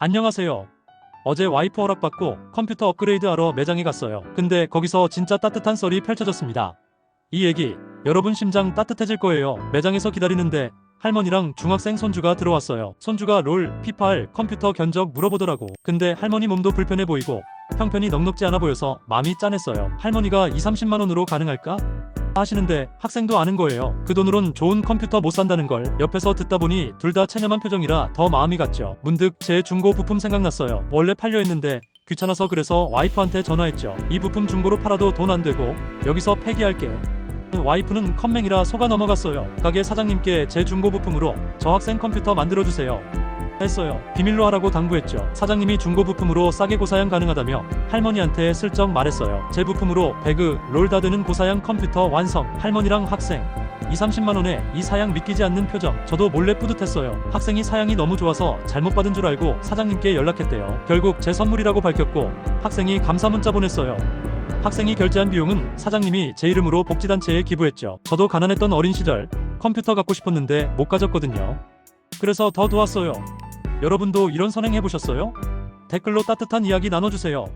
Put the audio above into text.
안녕하세요. 어제 와이프 허락받고 컴퓨터 업그레이드하러 매장에 갔어요. 근데 거기서 진짜 따뜻한 썰이 펼쳐졌습니다. 이 얘기 여러분 심장 따뜻해질 거예요. 매장에서 기다리는데 할머니랑 중학생 손주가 들어왔어요. 손주가 롤, 피파할 컴퓨터 견적 물어보더라고. 근데 할머니 몸도 불편해 보이고 형편이 넉넉지 않아 보여서 마음이 짠했어요. 할머니가 2, 30만 원으로 가능할까? 하시는데 학생도 아는 거예요. 그 돈으론 좋은 컴퓨터 못 산다는 걸 옆에서 듣다 보니 둘 다 체념한 표정이라 더 마음이 갔죠. 문득 제 중고 부품 생각났어요. 원래 팔려 했는데 귀찮아서 그래서 와이프한테 전화했죠. 이 부품 중고로 팔아도 돈 안 되고 여기서 폐기할게. 와이프는 컴맹이라 속아 넘어갔어요. 가게 사장님께 제 중고 부품으로 저 학생 컴퓨터 만들어 주세요. 했어요. 비밀로 하라고 당부했죠. 사장님이 중고 부품으로 싸게 고사양 가능하다며 할머니한테 슬쩍 말했어요. 제 부품으로 배그, 롤 다드는 고사양 컴퓨터 완성. 할머니랑 학생 2, 30만 원에 이 사양 믿기지 않는 표정. 저도 몰래 뿌듯했어요. 학생이 사양이 너무 좋아서 잘못 받은 줄 알고 사장님께 연락했대요. 결국 제 선물이라고 밝혔고 학생이 감사 문자 보냈어요. 학생이 결제한 비용은 사장님이 제 이름으로 복지단체에 기부했죠. 저도 가난했던 어린 시절 컴퓨터 갖고 싶었는데 못 가졌거든요. 그래서 더 도왔어요. 여러분도 이런 선행 해보셨어요? 댓글로 따뜻한 이야기 나눠주세요.